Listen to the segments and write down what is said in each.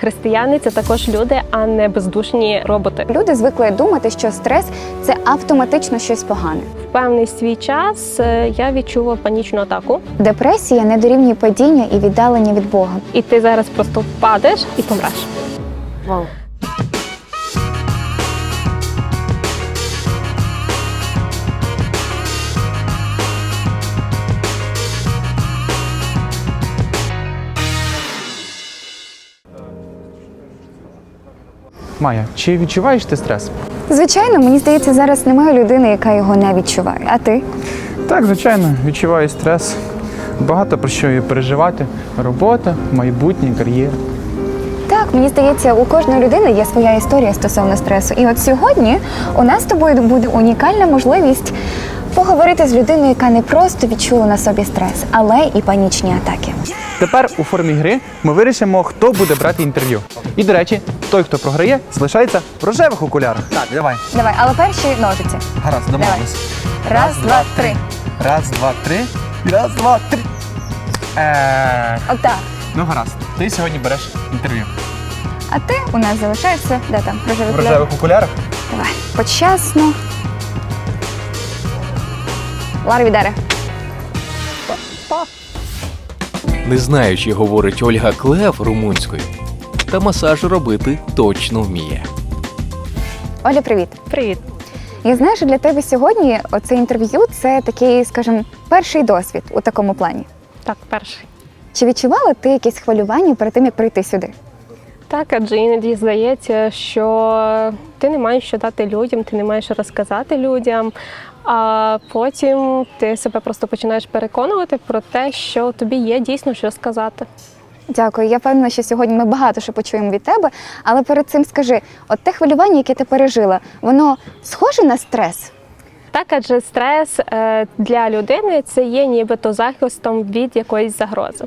Християни це також люди, а не бездушні роботи. Люди звикли думати, що стрес це автоматично щось погане. В певний свій час е, я відчула панічну атаку, Депресія не дорівнює падіння і віддалення від Бога. і ти зараз просто впадеш і помреш. Вау. Майя, чи відчуваєш ти стрес? Звичайно, мені здається, зараз немає людини, яка його не відчуває. А ти? Так, звичайно, відчуваю стрес. Багато про що є переживати. Робота, майбутнє, кар'єра. Так, мені здається, у кожної людини є своя історія стосовно стресу. І от сьогодні у нас з тобою буде унікальна можливість поговорити з людиною, яка не просто відчула на собі стрес, але і панічні атаки. Тепер у формі гри ми вирішимо, хто буде брати інтерв'ю. І, до речі, той, хто програє, залишається в рожевих окулярах. Так, давай. Давай, але перші ножиці. Гаразд, домовились. Раз, два, три. Раз, два, три. Раз, два, три. Е, Отак. ну гаразд. Ти сьогодні береш інтерв'ю. А ти у нас залишаєшся, де там? Рожевий В кольор? рожевих окулярах? Давай, почесно. Ларвідере. Не знаю, чи говорить Ольга Клев румунською, та масаж робити точно вміє. Оля, привіт. Привіт. Я знаю, що для тебе сьогодні оце інтерв'ю це такий, скажімо, перший досвід у такому плані. Так, перший. Чи відчувала ти якісь хвилювання перед тим, як прийти сюди? Так, адже іноді здається, що ти не маєш що дати людям, ти не маєш що розказати людям. А потім ти себе просто починаєш переконувати про те, що тобі є дійсно що сказати. Дякую. Я впевнена, що сьогодні ми багато що почуємо від тебе. Але перед цим скажи: от те хвилювання, яке ти пережила, воно схоже на стрес? Так, адже стрес е, для людини це є нібито захистом від якоїсь загрози.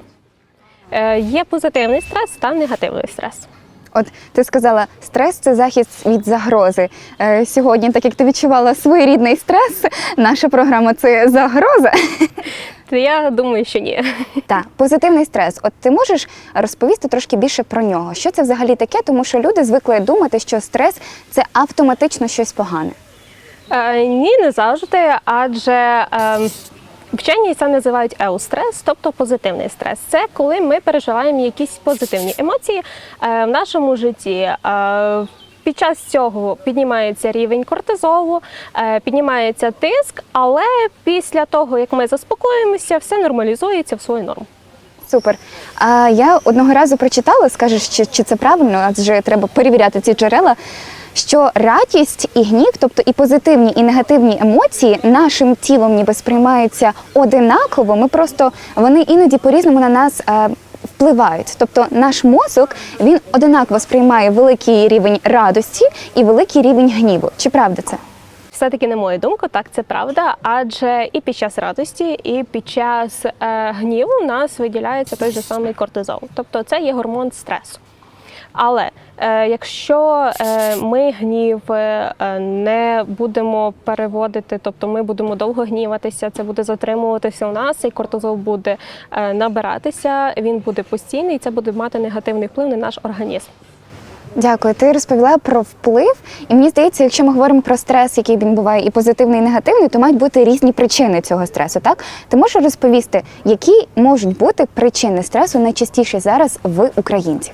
Е, Є позитивний стрес та негативний стрес. От ти сказала, стрес це захист від загрози. Е, сьогодні, так як ти відчувала своєрідний стрес, наша програма це загроза. То я думаю, що ні. Так, позитивний стрес. От ти можеш розповісти трошки більше про нього. Що це взагалі таке? Тому що люди звикли думати, що стрес це автоматично щось погане. Е, Ні, не завжди, адже е, вчені це називають еустрес, тобто позитивний стрес. Це коли ми переживаємо якісь позитивні емоції е, в нашому житті. Е, Під час цього піднімається рівень кортизолу, е, піднімається тиск, але після того, як ми заспокоїмося, все нормалізується в свою норму. Супер. А я одного разу прочитала, скажеш, чи, чи це правильно, адже треба перевіряти ці джерела. Що радість і гнів, тобто і позитивні, і негативні емоції, нашим тілом ніби сприймаються одинаково. Ми просто вони іноді по-різному на нас е, впливають. Тобто наш мозок він одинаково сприймає великий рівень радості і великий рівень гніву. Чи правда це? Все-таки, на мою думку, так це правда, адже і під час радості, і під час е, гніву в нас виділяється той же самий кортизол. Тобто це є гормон стресу. Але якщо е, ми гнів е, е, не будемо переводити, тобто ми будемо довго гніватися, це буде затримуватися у нас, цей кортизол буде е, набиратися, він буде постійний, і це буде мати негативний вплив на наш організм. Дякую. Ти розповіла про вплив, і мені здається, якщо ми говоримо про стрес, який він буває і позитивний, і негативний, то мають бути різні причини цього стресу. Так ти можеш розповісти, які можуть бути причини стресу найчастіше зараз в українців?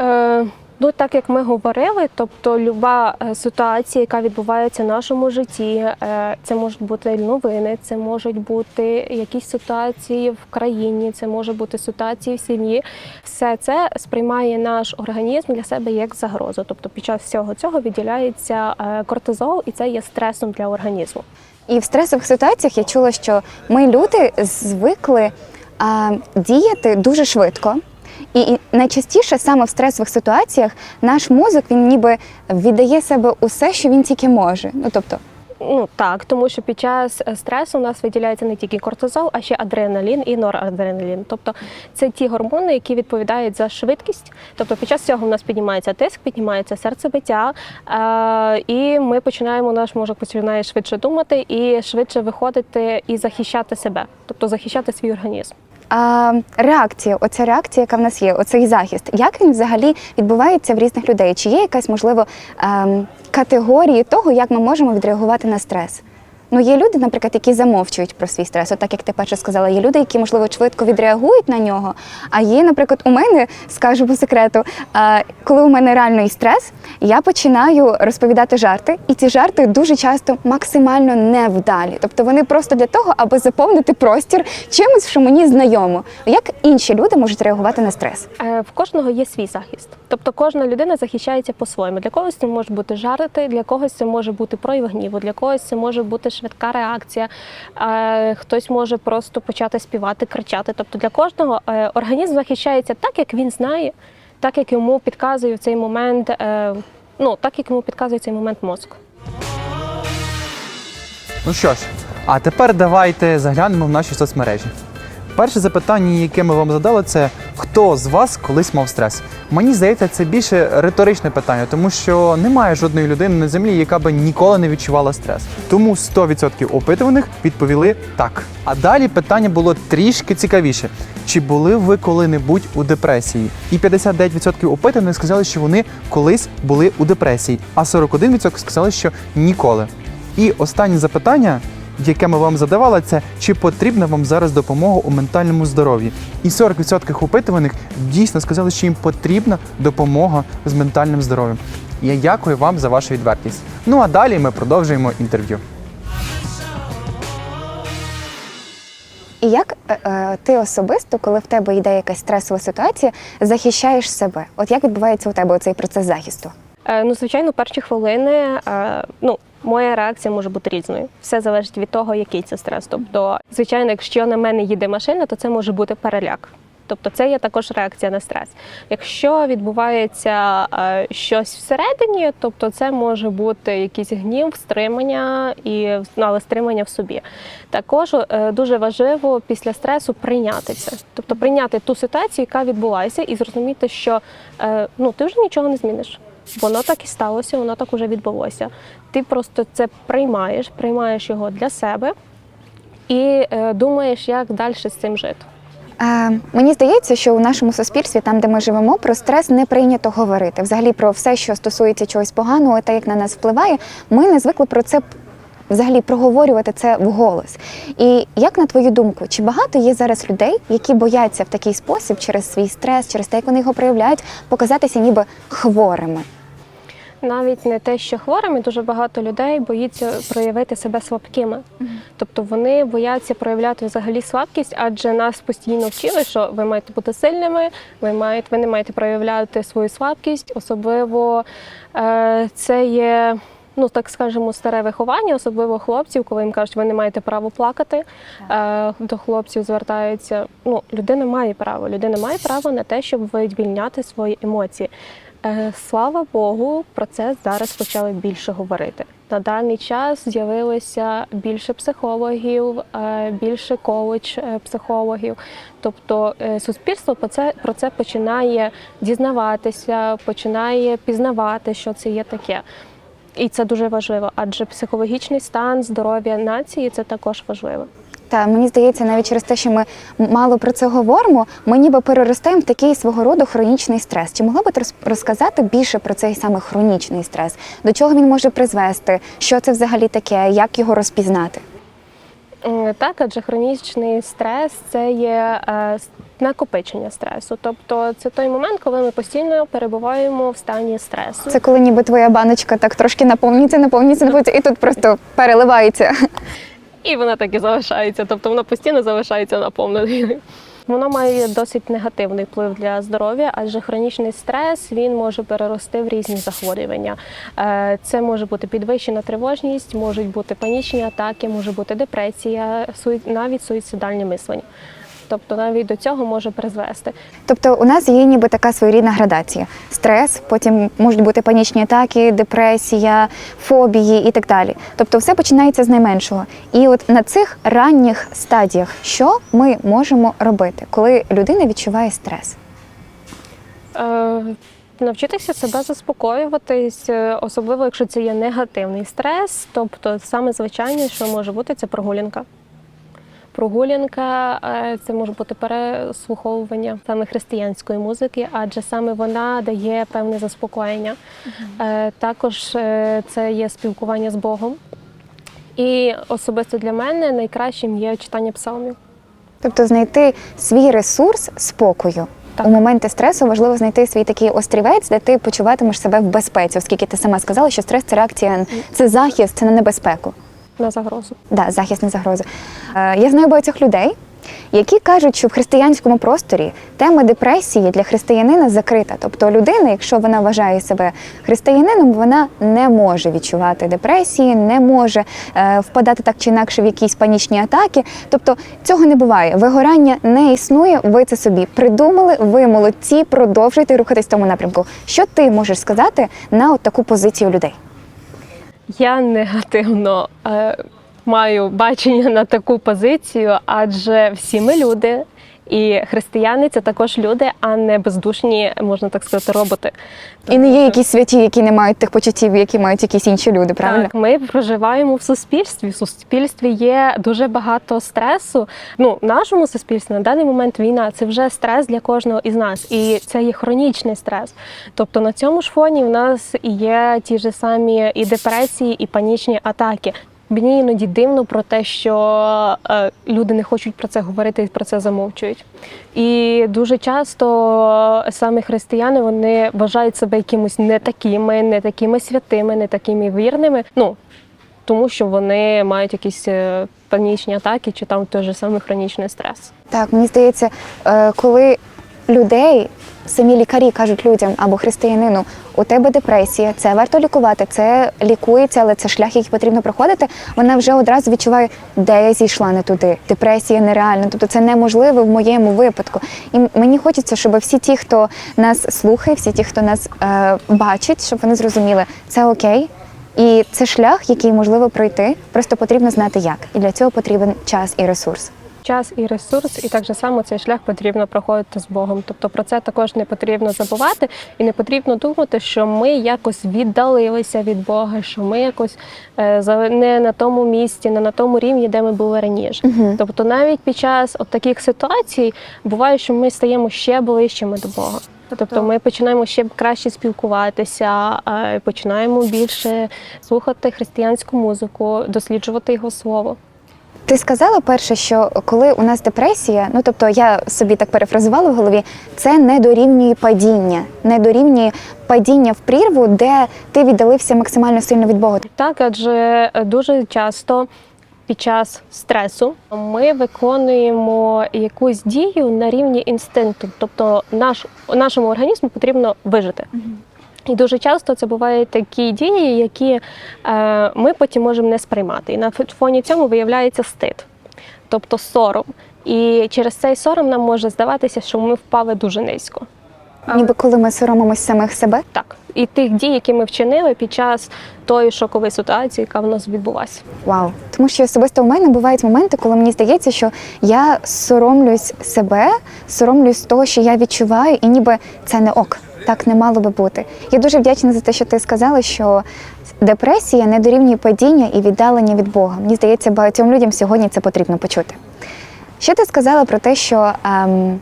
Е, ну, так як ми говорили, тобто люба е, ситуація, яка відбувається в нашому житті, е, це можуть бути новини, це можуть бути якісь ситуації в країні, це може бути ситуації в сім'ї. Все це сприймає наш організм для себе як загрозу. Тобто під час всього цього відділяється е, кортизол, і це є стресом для організму. І в стресових ситуаціях я чула, що ми люди звикли а, діяти дуже швидко. І, найчастіше саме в стресових ситуаціях наш мозок він ніби віддає себе усе, що він тільки може. Ну тобто, Ну так, тому що під час е, стресу у нас виділяється не тільки кортизол, а ще адреналін і норадреналін. Тобто це ті гормони, які відповідають за швидкість. Тобто під час цього у нас піднімається тиск, піднімається серцебиття, е- і ми починаємо, наш мозок починає швидше думати і швидше виходити і захищати себе, тобто захищати свій організм. А, реакція, оця реакція, яка в нас є, оцей захист, як він взагалі відбувається в різних людей? Чи є якась можливо ем, категорії того, як ми можемо відреагувати на стрес? Ну, є люди, наприклад, які замовчують про свій стрес, от так як ти перше сказала. Є люди, які, можливо, швидко відреагують на нього. А є, наприклад, у мене, скажу по секрету, коли у мене реальний стрес, я починаю розповідати жарти, і ці жарти дуже часто максимально невдалі. Тобто вони просто для того, аби заповнити простір чимось, що мені знайомо. Як інші люди можуть реагувати на стрес? Е, В кожного є свій захист. Тобто кожна людина захищається по-своєму. Для когось це може бути жарти, для когось це може бути прояв гніву, для когось це може бути швидка реакція. е, Хтось може просто почати співати, кричати. Тобто для кожного е, організм захищається так, як він знає, так як йому підказує в цей момент, е, ну так як йому підказує цей момент мозок. Ну що ж, а тепер давайте заглянемо в наші соцмережі. Перше запитання, яке ми вам задали, це хто з вас колись мав стрес? Мені здається, це більше риторичне питання, тому що немає жодної людини на землі, яка би ніколи не відчувала стрес. Тому 100% опитуваних відповіли так. А далі питання було трішки цікавіше: чи були ви коли-небудь у депресії? І 59% опитаних сказали, що вони колись були у депресії, а 41% сказали, що ніколи. І останнє запитання, яке ми вам задавали, це чи потрібна вам зараз допомога у ментальному здоров'ї? І 40% опитуваних дійсно сказали, що їм потрібна допомога з ментальним здоров'ям. Я дякую вам за вашу відвертість. Ну а далі ми продовжуємо інтерв'ю. І як е, е, ти особисто, коли в тебе йде якась стресова ситуація, захищаєш себе? От як відбувається у тебе цей процес захисту? Е, Ну, звичайно, перші хвилини, е, ну, моя реакція може бути різною. Все залежить від того, який це стрес. Тобто, звичайно, якщо на мене їде машина, то це може бути переляк. Тобто це є також реакція на стрес. Якщо відбувається е, щось всередині, тобто це може бути якийсь гнів, стримання і ну, але стримання в собі. Також е, дуже важливо після стресу прийняти це, тобто прийняти ту ситуацію, яка відбулася, і зрозуміти, що е, ну ти вже нічого не зміниш. Воно так і сталося, воно так уже відбулося. Ти просто це приймаєш, приймаєш його для себе і е, думаєш, як далі з цим жити. Е, мені здається, що у нашому суспільстві, там де ми живемо, про стрес не прийнято говорити. Взагалі про все, що стосується чогось поганого, та як на нас впливає, ми не звикли про це взагалі проговорювати це вголос. І як на твою думку, чи багато є зараз людей, які бояться в такий спосіб через свій стрес, через те, як вони його проявляють, показатися ніби хворими? Навіть не те, що хворими, дуже багато людей боїться проявити себе слабкими. Тобто вони бояться проявляти взагалі слабкість, адже нас постійно вчили, що ви маєте бути сильними, ви маєте, ви не маєте проявляти свою слабкість. Особливо е, це є. Ну, так скажемо, старе виховання, особливо хлопців, коли їм кажуть, ви не маєте права плакати. Е, до хлопців звертаються. Ну, людина має право. Людина має право на те, щоб вивільняти свої емоції. Е, Слава Богу, про це зараз почали більше говорити. На даний час з'явилося більше психологів, е, більше коледж е, психологів. Тобто суспільство про це, про це починає дізнаватися, починає пізнавати, що це є таке. І це дуже важливо, адже психологічний стан здоров'я нації це також важливо. Та мені здається, навіть через те, що ми мало про це говоримо, ми ніби переростаємо в такий свого роду хронічний стрес. Чи могла би ти роз- розказати більше про цей саме хронічний стрес? До чого він може призвести? Що це взагалі таке? Як його розпізнати? Е, Так, адже хронічний стрес це є е, накопичення стресу. Тобто це той момент, коли ми постійно перебуваємо в стані стресу. Це коли ніби твоя баночка так трошки наповнюється, наповнюється, наповнюється, і тут просто переливається. І вона так і залишається, тобто вона постійно залишається наповненою. Воно має досить негативний вплив для здоров'я, адже хронічний стрес він може перерости в різні захворювання. Е, Це може бути підвищена тривожність, можуть бути панічні атаки, може бути депресія, навіть суїцидальні мислення. Тобто навіть до цього може призвести. Тобто у нас є ніби така своєрідна градація: стрес, потім можуть бути панічні атаки, депресія, фобії і так далі. Тобто, все починається з найменшого. І от на цих ранніх стадіях, що ми можемо робити, коли людина відчуває стрес? Е, Навчитися себе заспокоюватись, е, особливо якщо це є негативний стрес. Тобто, саме звичайне, що може бути, це прогулянка. Прогулянка, е, це може бути переслуховування саме християнської музики, адже саме вона дає певне заспокоєння. Е, Також е, це є спілкування з Богом. І особисто для мене найкращим є читання псалмів. Тобто знайти свій ресурс спокою. Так. У моменти стресу важливо знайти свій такий острівець, де ти почуватимеш себе в безпеці, оскільки ти сама сказала, що стрес це реакція, це захист, це на небезпеку. На загрозу. Да, захист на загрозу. Е, я знаю багатьох людей, які кажуть, що в християнському просторі тема депресії для християнина закрита. Тобто людина, якщо вона вважає себе християнином, вона не може відчувати депресії, не може е, впадати так чи інакше в якісь панічні атаки. Тобто цього не буває. Вигорання не існує. Ви це собі придумали. Ви молодці, продовжуйте рухатись в тому напрямку. Що ти можеш сказати на от таку позицію людей? Я негативно е, маю бачення на таку позицію, адже всі ми люди, і християни це також люди, а не бездушні, можна так сказати, роботи. І не є якісь святі, які не мають тих почуттів, які мають якісь інші люди, правильно? Так, ми проживаємо в суспільстві. В суспільстві є дуже багато стресу. Ну, в нашому суспільстві на даний момент війна це вже стрес для кожного із нас, і це є хронічний стрес. Тобто на цьому ж фоні в нас і є ті ж самі і депресії, і панічні атаки. Мені іноді дивно про те, що е, люди не хочуть про це говорити і про це замовчують. І дуже часто саме християни вони вважають себе якимось не такими, не такими святими, не такими вірними. Ну тому що вони мають якісь е, панічні атаки чи там той же самий хронічний стрес. Так, мені здається, е, коли людей, самі лікарі кажуть людям або християнину, у тебе депресія, це варто лікувати, це лікується, але це шлях, який потрібно проходити. Вона вже одразу відчуває, де я зійшла не туди. Депресія нереальна, тобто це неможливо в моєму випадку. І мені хочеться, щоб всі ті, хто нас слухає, всі ті, хто нас е, бачить, щоб вони зрозуміли, це окей. І це шлях, який можливо пройти, просто потрібно знати як. І для цього потрібен час і ресурс. Час і ресурс, і так же само цей шлях потрібно проходити з Богом. Тобто про це також не потрібно забувати, і не потрібно думати, що ми якось віддалилися від Бога, що ми якось е, не на тому місці, не на тому рівні, де ми були раніше. Тобто, навіть під час от таких ситуацій буває, що ми стаємо ще ближчими до Бога. Тобто ми починаємо ще краще спілкуватися, починаємо більше слухати християнську музику, досліджувати його слово. Ти сказала перше, що коли у нас депресія, ну тобто я собі так перефразувала в голові, це не дорівнює падіння, не дорівнює падіння в прірву, де ти віддалився максимально сильно від Бога. Так, адже дуже часто під час стресу ми виконуємо якусь дію на рівні інстинкту, тобто наш, нашому організму потрібно вижити. І дуже часто це бувають такі дії, які е, ми потім можемо не сприймати. І на фоні цьому виявляється стид, тобто сором. І через цей сором нам може здаватися, що ми впали дуже низько. Ніби коли ми соромимось самих себе. Так, і тих дій, які ми вчинили під час тої шокової ситуації, яка в нас відбулася. Вау. Тому що особисто у мене бувають моменти, коли мені здається, що я соромлюсь себе, соромлюсь того, що я відчуваю, і ніби це не ок. Так не мало би бути. Я дуже вдячна за те, що ти сказала, що депресія не дорівнює падіння і віддалення від Бога. Мені здається, багатьом людям сьогодні це потрібно почути. Ще ти сказала про те, що ем,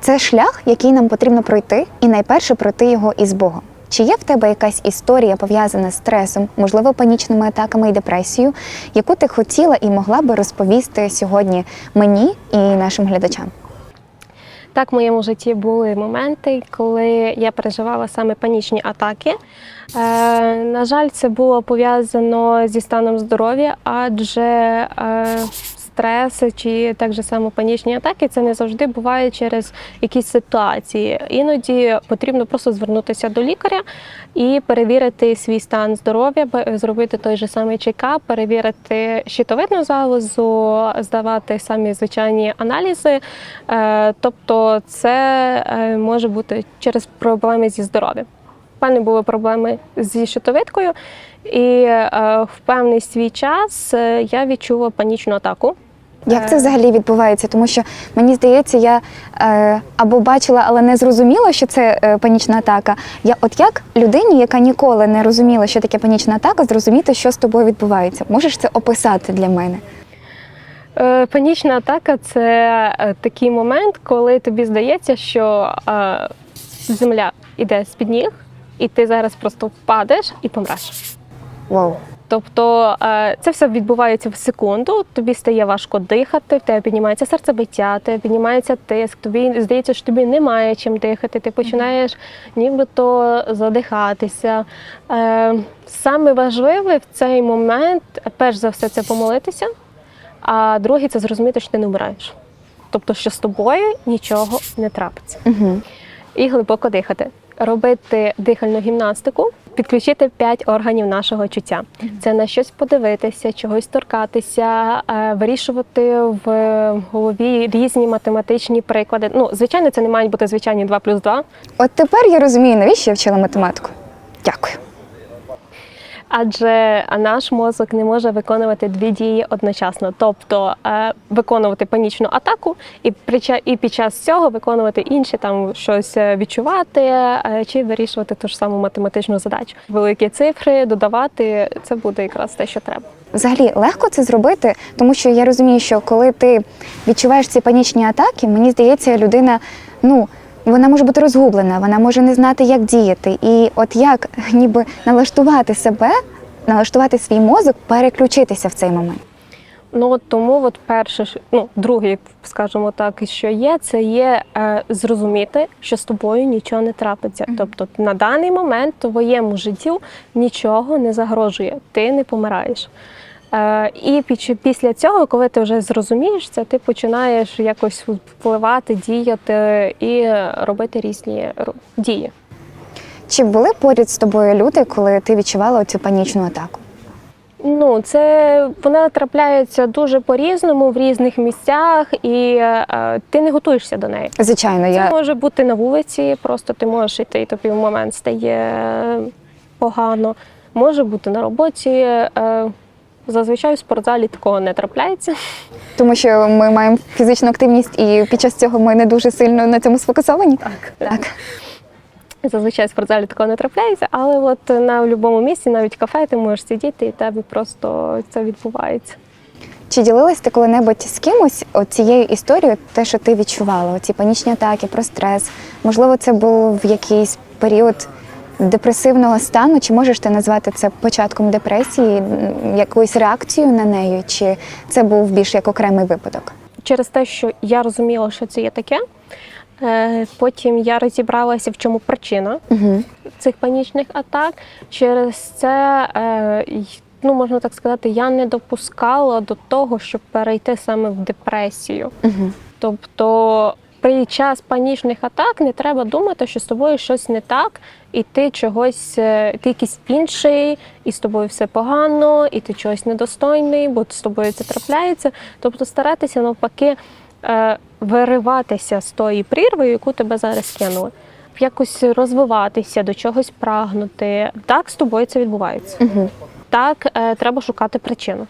це шлях, який нам потрібно пройти, і найперше пройти його із Богом. Чи є в тебе якась історія пов'язана з стресом, можливо, панічними атаками і депресією, яку ти хотіла і могла би розповісти сьогодні мені і нашим глядачам? Так, в моєму житті були моменти, коли я переживала саме панічні атаки. Е, на жаль, це було пов'язано зі станом здоров'я, адже е, стрес чи так же само панічні атаки це не завжди буває через якісь ситуації. Іноді потрібно просто звернутися до лікаря і перевірити свій стан здоров'я, зробити той же самий чекап, перевірити щитовидну залозу, здавати самі звичайні аналізи. Е, Тобто, це е, може бути через проблеми зі здоров'ям. У мене були проблеми зі щитовидкою, і е, в певний свій час я відчула панічну атаку. Як це взагалі відбувається? Тому що мені здається, я е, або бачила, але не зрозуміла, що це е, панічна атака. Я, от як людині, яка ніколи не розуміла, що таке панічна атака, зрозуміти, що з тобою відбувається? Можеш це описати для мене? Е, Панічна атака це е, такий момент, коли тобі здається, що е, земля йде з-під ніг, і ти зараз просто впадеш і помреш. Вау. Тобто е, це все відбувається в секунду. Тобі стає важко дихати, в тебе піднімається серцебиття, тебе піднімається тиск. Тобі здається, що тобі немає чим дихати. Ти починаєш нібито задихатися. Е, Саме важливе в цей момент, перш за все, це помолитися, а друге це зрозуміти, що ти не вмираєш. Тобто, що з тобою нічого не трапиться Угу. і глибоко дихати. Робити дихальну гімнастику, підключити п'ять органів нашого чуття. Це на щось подивитися, чогось торкатися, е, вирішувати в голові різні математичні приклади. Ну, звичайно, це не мають бути звичайні 2 плюс 2, От тепер я розумію, навіщо я вчила математику. Дякую. Адже наш мозок не може виконувати дві дії одночасно, тобто е, виконувати панічну атаку і і під час цього виконувати інші там щось е, відчувати е, чи вирішувати ту ж саму математичну задачу. Великі цифри додавати це буде якраз те, що треба. Взагалі легко це зробити, тому що я розумію, що коли ти відчуваєш ці панічні атаки, мені здається, людина, ну. Вона може бути розгублена, вона може не знати, як діяти. І от як ніби налаштувати себе, налаштувати свій мозок, переключитися в цей момент. Ну от тому, от перше, ну друге, скажімо так, що є, це є е, зрозуміти, що з тобою нічого не трапиться. Тобто на даний момент твоєму життю нічого не загрожує, ти не помираєш. Е, і після цього, коли ти вже зрозумієш це, ти починаєш якось впливати, діяти і робити різні дії. Чи були поряд з тобою люди, коли ти відчувала цю панічну атаку? Ну, це вона трапляється дуже по-різному в різних місцях, і е, ти не готуєшся до неї. Звичайно, Це я може бути на вулиці, просто ти можеш йти, і тобі в момент стає погано. Може бути на роботі. е, Зазвичай в спортзалі такого не трапляється. тому що ми маємо фізичну активність, і під час цього ми не дуже сильно на цьому сфокусовані. Так. Так. Зазвичай в спортзалі такого не трапляється, але от на будь-якому місці, навіть кафе, ти можеш сидіти, і в тебе просто це відбувається. Чи ділилась ти коли-небудь з кимось цією історією, те, що ти відчувала, оці панічні атаки, про стрес? Можливо, це був в якийсь період депресивного стану, чи можеш ти назвати це початком депресії, якоюсь реакцією на неї, чи це був більш як окремий випадок? Через те, що я розуміла, що це є таке. е, Потім я розібралася, в чому причина. Угу. цих панічних атак. Через це, е, ну можна так сказати, я не допускала до того, щоб перейти саме в депресію. Угу. Тобто при час панічних атак не треба думати, що з тобою щось не так, і ти чогось, е, ти якийсь інший, і з тобою все погано, і ти чогось недостойний, бо з тобою це трапляється. Тобто старатися навпаки е, вириватися з тої прірви, яку тебе зараз кинули. Якось розвиватися, до чогось прагнути. Так з тобою це відбувається. Угу. Так, е, треба шукати причину.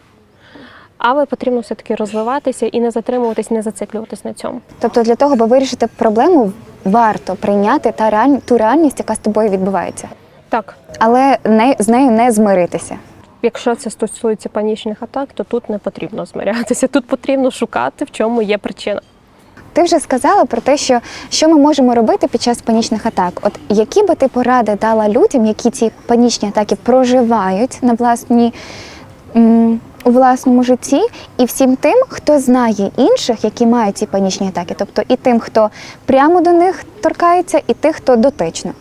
Але потрібно все-таки розвиватися і не затримуватись, не зациклюватись на цьому. Тобто для того, аби вирішити проблему, варто прийняти та реаль... ту реальність, яка з тобою відбувається, Так, але не з нею не змиритися. якщо це стосується панічних атак, то тут не потрібно змирятися. Тут потрібно шукати, в чому є причина. Ти вже сказала про те, що, що ми можемо робити під час панічних атак. От які би ти поради дала людям, які ці панічні атаки проживають на власній у власному житті, і всім тим, хто знає інших, які мають ці панічні атаки, тобто і тим, хто прямо до них торкається, і тих, хто дотично.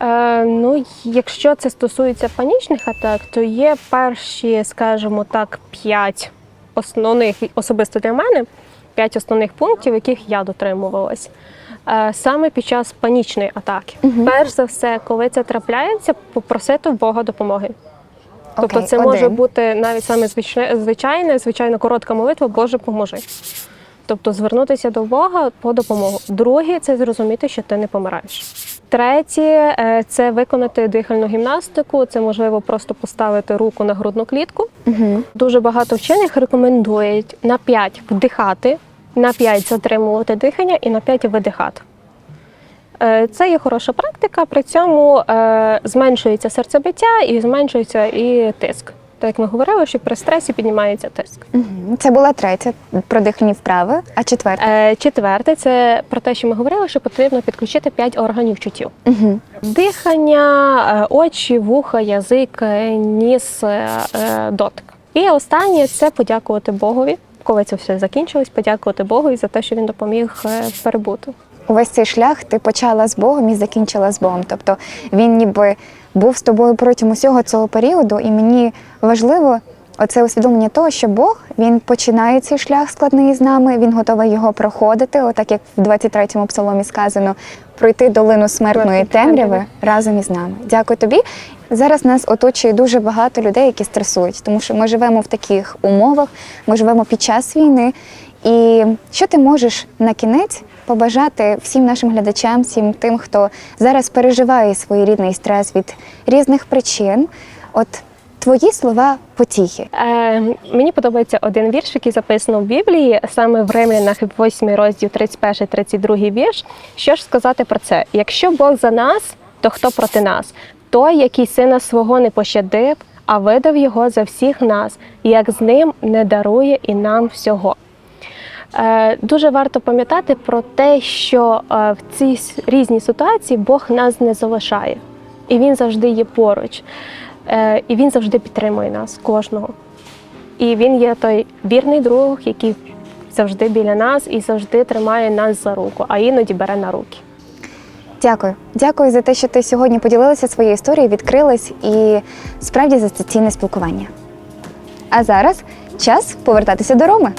Е, ну, якщо це стосується панічних атак, то є перші, скажімо так, п'ять основних особисто для мене, п'ять основних пунктів, яких я дотримувалась. Е, Саме під час панічної атаки. Перш за все, коли це трапляється, попросити в Бога допомоги. Тобто Окей, це може один. бути навіть саме звичне- звичайне, звичайно, коротка молитва, Боже, поможи. Тобто звернутися до Бога по допомогу. Друге це зрозуміти, що ти не помираєш. Третє е, це виконати дихальну гімнастику. Це можливо просто поставити руку на грудну клітку. Угу. Дуже багато вчених рекомендують на 5 вдихати, на 5 затримувати дихання і на 5 видихати. Е, Це є хороша практика, при цьому е, зменшується серцебиття і зменшується і тиск. так як ми говорили, що при стресі піднімається тиск. Це була третя про дихальні вправи, а четверта. Е, четверте, це про те, що ми говорили, що потрібно підключити п'ять органів чуттів. Угу. Дихання, очі, вуха, язик, ніс, дотик. І останнє це подякувати Богові. Коли це все закінчилось, подякувати Богові за те, що він допоміг перебути. Увесь цей шлях ти почала з Богом і закінчила з Богом. Тобто він ніби був з тобою протягом усього цього періоду, і мені важливо оце усвідомлення того, що Бог він починає цей шлях складний з нами, він готовий його проходити, отак як в 23-му псаломі сказано, пройти долину смертної темряви. разом із нами. Дякую тобі. Зараз нас оточує дуже багато людей, які стресують, тому що ми живемо в таких умовах, ми живемо під час війни. І що ти можеш на кінець побажати всім нашим глядачам, всім тим, хто зараз переживає своєрідний стрес від різних причин? От твої слова потіхи. Е, мені подобається один вірш, який записано в Біблії, саме в Римлянах 8 розділ 31-32 вірш. Що ж сказати про це? Якщо Бог за нас, то хто проти нас? Той, який сина свого не пощадив, а видав його за всіх нас, як з ним не дарує і нам всього. Е, Дуже варто пам'ятати про те, що е, в цій різній ситуації Бог нас не залишає, і Він завжди є поруч, Е, і Він завжди підтримує нас, кожного. І він є той вірний друг, який завжди біля нас і завжди тримає нас за руку, а іноді бере на руки. Дякую. Дякую за те, що ти сьогодні поділилася своєю історією, відкрилась і справді за це цінне спілкування. А зараз час повертатися до Роми.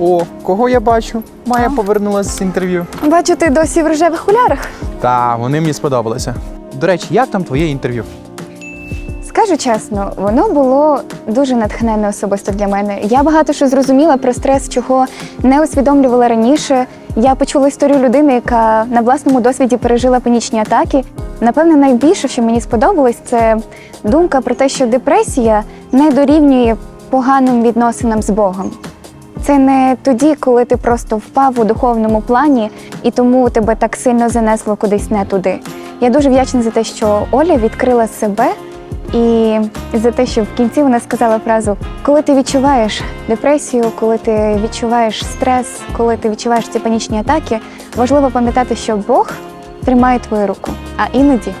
О, кого я бачу? Майя повернулася з інтерв'ю. Бачу, ти досі в рожевих окулярах. Та, вони мені сподобалися. До речі, як там твоє інтерв'ю? Скажу чесно, воно було дуже натхненне особисто для мене. Я багато що зрозуміла про стрес, чого не усвідомлювала раніше. Я почула історію людини, яка на власному досвіді пережила панічні атаки. Напевне, найбільше, що мені сподобалось, це думка про те, що депресія не дорівнює поганим відносинам з Богом. Це не тоді, коли ти просто впав у духовному плані і тому тебе так сильно занесло кудись не туди. Я дуже вдячна за те, що Оля відкрила себе і за те, що в кінці вона сказала фразу: коли ти відчуваєш депресію, коли ти відчуваєш стрес, коли ти відчуваєш ці панічні атаки, важливо пам'ятати, що Бог тримає твою руку, а іноді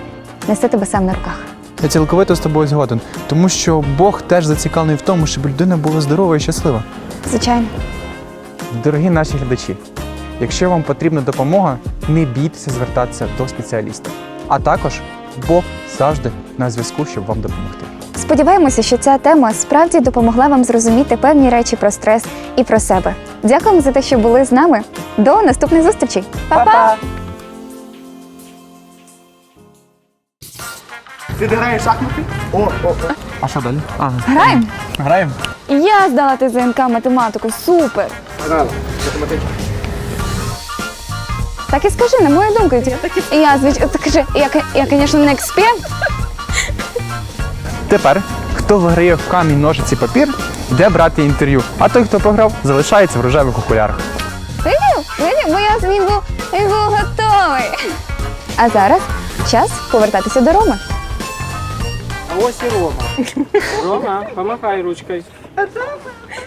несе тебе сам на руках. Я цілковито з тобою згоден, тому що Бог теж зацікавлений в тому, щоб людина була здорова і щаслива. Звичайно. Дорогі наші глядачі, якщо вам потрібна допомога, не бійтеся звертатися до спеціаліста. А також Бог завжди на зв'язку, щоб вам допомогти. Сподіваємося, що ця тема справді допомогла вам зрозуміти певні речі про стрес і про себе. Дякуємо за те, що були з нами. До наступних зустрічей. Па-па! Ти не граєш шахмати? О, о, о. А що далі? А, Граємо! граємо? Я здала ТЗНК математику. Супер! Так і скажи, на мою думку. Я, я звич... так я, я, звісно, не експерт. Тепер, хто виграє в камінь, ножиці, папір, йде брати інтерв'ю. А той, хто програв, залишається в рожевих окулярах. Видів? Видів? Бо я він був, він був готовий. А зараз час повертатися до Роми. А ось і Рома. Рома, помахай ручкою. That's awesome.